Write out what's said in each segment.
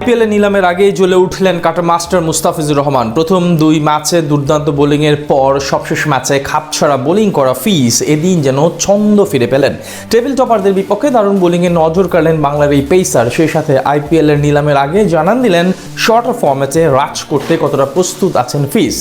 আইপিএলে নিলামের আগেই জ্বলে উঠলেন কাটা মাস্টার মুস্তাফিজুর রহমান। প্রথম দুই ম্যাচে দুর্দান্ত বোলিংয়ের পর সবশেষ ম্যাচে খাপছাড়া বোলিং করা ফিস এদিন যেন ছন্দ ফিরে পেলেন। টেবিল টপারদের বিপক্ষে দারুণ বোলিংয়ে নজর কাড়লেন বাংলার এই পেসার। সেই সাথে আইপিএলের নিলামের আগে জানান দিলেন, শর্ট ফর্ম্যাটে রাজ করতে কতটা প্রস্তুত আছেন ফিস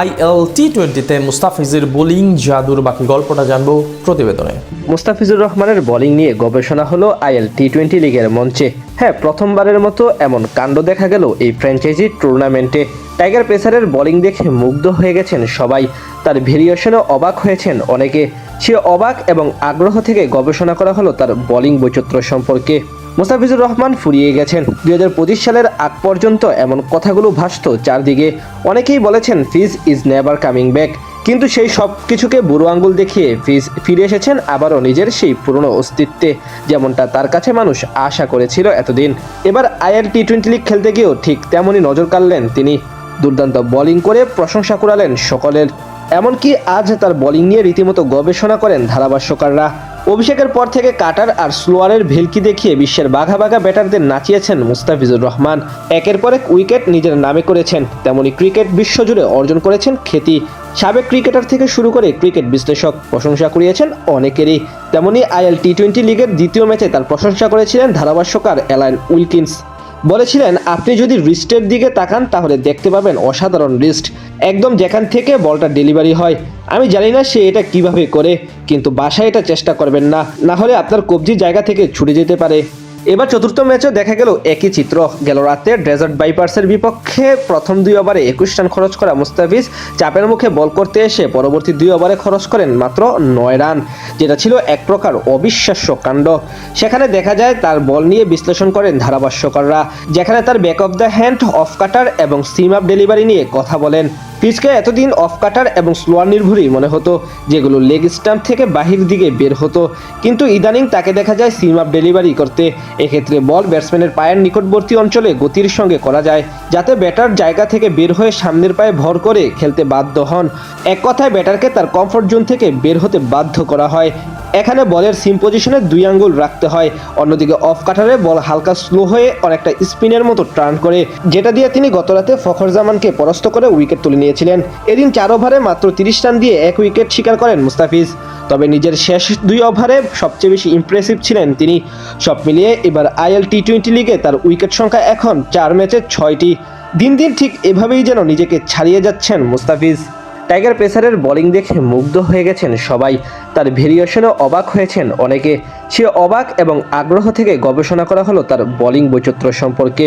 আইএল টি টোয়েন্টিতে মুস্তাফিজের বোলিং জাদুর বাকি গল্পটা জানব প্রতিবেদনে। মুস্তাফিজুর রহমানের বোলিং নিয়ে গবেষণা হলো আইএল টি টোয়েন্টি লিগের মঞ্চে। হ্যাঁ প্রথমবারের মতো এমন কাণ্ড দেখা গেল এই ফ্র্যাঞ্চাইজি টুর্নামেন্টে টাইগার পেসারের বোলিং দেখে মুগ্ধ হয়ে গেছেন সবাই। তার ভেরিয়েশনে অবাক হয়েছেন অনেকে। সে অবাক এবং আগ্রহ থেকে গবেষণা করা হলো তার বোলিং বৈচিত্র্য সম্পর্কে। মুস্তাফিজুর রহমান ফুরিয়ে গেছেন। দুই হাজার পঁচিশ সালের আগ পর্যন্ত এমন কথাগুলো ভাসত চারদিকে। অনেকেই বলেছেন Fizz is never coming back কিন্তু সেই সব কিছুকে বুড়ো আঙ্গুল দেখিয়ে ফিরে এসেছেন আবারও নিজের সেই পুরনো অস্তিত্বে, যেমনটা তার কাছে মানুষ আশা করেছিল এতদিন। এবার আইআর টি টোয়েন্টি লিগ খেলতে গিয়েও ঠিক তেমনই নজর কাড়লেন তিনি। দুর্দান্ত বোলিং করে প্রশংসা কুড়ালেন সকলের। এমনকি আজ তার বোলিং নিয়ে রীতিমতো গবেষণা করেন ধারাভাষ্যকাররা। অভিষেকের পর থেকে কাটার আর স্লোয়ারের ভেলকি দেখিয়ে বিশ্বের বাঘা বাঘা ব্যাটারদের নাচিয়েছেন মুস্তাফিজুর রহমান। একের পর এক উইকেট নিজের নামে করেছেন। তেমনি ক্রিকেট বিশ্বজুড়ে অর্জন করেছেন খ্যাতি সাবেক ক্রিকেটার থেকে শুরু করে ক্রিকেট বিশ্লেষক প্রশংসা করিয়েছেন অনেকেরই। তেমনি আইএল টি টোয়েন্টি লিগের দ্বিতীয় ম্যাচে তার প্রশংসা করেছিলেন ধারাভাষ্যকার অ্যালান উইলকিন্স। বলেছিলেন, আপনি যদি রিস্টের দিকে তাকান, তাহলে দেখতে পাবেন অসাধারণ রিস্ট একদম যেখান থেকে বলটা ডেলিভারি হয়। আমি জানি না সে এটা কীভাবে করে, কিন্তু বাসায় এটা চেষ্টা করবেন না। না হলে আপনার কবজি জায়গা থেকে ছুটে যেতে পারে। এবার চতুর্থ ম্যাচে দেখা গেল একই চিত্র। গেল রাতে ডেজার্ট বাইপার্সের বিপক্ষে প্রথম দুই ওভারে একুশ রান খরচ করা মুস্তাফিজ চাপের মুখে বল করতে এসে পরবর্তী দুই ওভারে খরচ করেন মাত্র নয় রান, যেটা ছিল এক প্রকার অবিশ্বাস্য কাণ্ড। সেখানে দেখা যায় তার বল নিয়ে বিশ্লেষণ করেন ধারাভাষ্যকাররা, যেখানে তার back of the hand off cutter এবং সিম আপ ডেলিভারি নিয়ে কথা বলেন। পিচকে এতদিন অফ কাটার এবং স্লোয়ার নির্ভরই মনে হতো, যেগুলো লেগ স্টাম্প থেকে বাহির দিকে বের হতো। কিন্তু ইদানিং তাকে দেখা যায় সিম আপ ডেলিভারি করতে। এক্ষেত্রে বল ব্যাটসম্যানের পায়ের নিকটবর্তী অঞ্চলে গতির সঙ্গে করা যায়, যাতে ব্যাটার জায়গা থেকে বের হয়ে সামনের পায়ে ভর করে খেলতে বাধ্য হন। এক কথায় ব্যাটারকে তার কমফোর্ট জোন থেকে বের হতে বাধ্য করা হয়। এখানে বলের সিম পজিশনে দুই আঙ্গুল রাখতে হয়, অন্যদিকে অফ কাটারে বল হালকা স্লো হয়ে অনেকটা স্পিনের মতো টার্ন করে, যেটা দিয়ে তিনি গতরাতে ফখর জামানকে পরাস্ত করে উইকেট তুলে নিয়েছিলেন এদিন চার ওভারে মাত্র তিরিশ রান দিয়ে এক উইকেট শিকার করেন মুস্তাফিজ। তবে নিজের শেষ দুই ওভারে সবচেয়ে বেশি ইমপ্রেসিভ ছিলেন তিনি। সব মিলিয়ে এবার আইএল টি টোয়েন্টি লিগে তার উইকেট সংখ্যা এখন চার ম্যাচে ছয়টি। দিন দিন ঠিক এভাবেই যেন নিজেকে ছাড়িয়ে যাচ্ছেন মুস্তাফিজ। টাইগার পেসারের বোলিং দেখে মুগ্ধ হয়ে গেছেন সবাই। তার ভেরিয়েশনে অবাক হয়েছেন অনেকে। সে অবাক এবং আগ্রহ থেকে গবেষণা করা হলো তার বোলিং বৈচিত্র্য সম্পর্কে।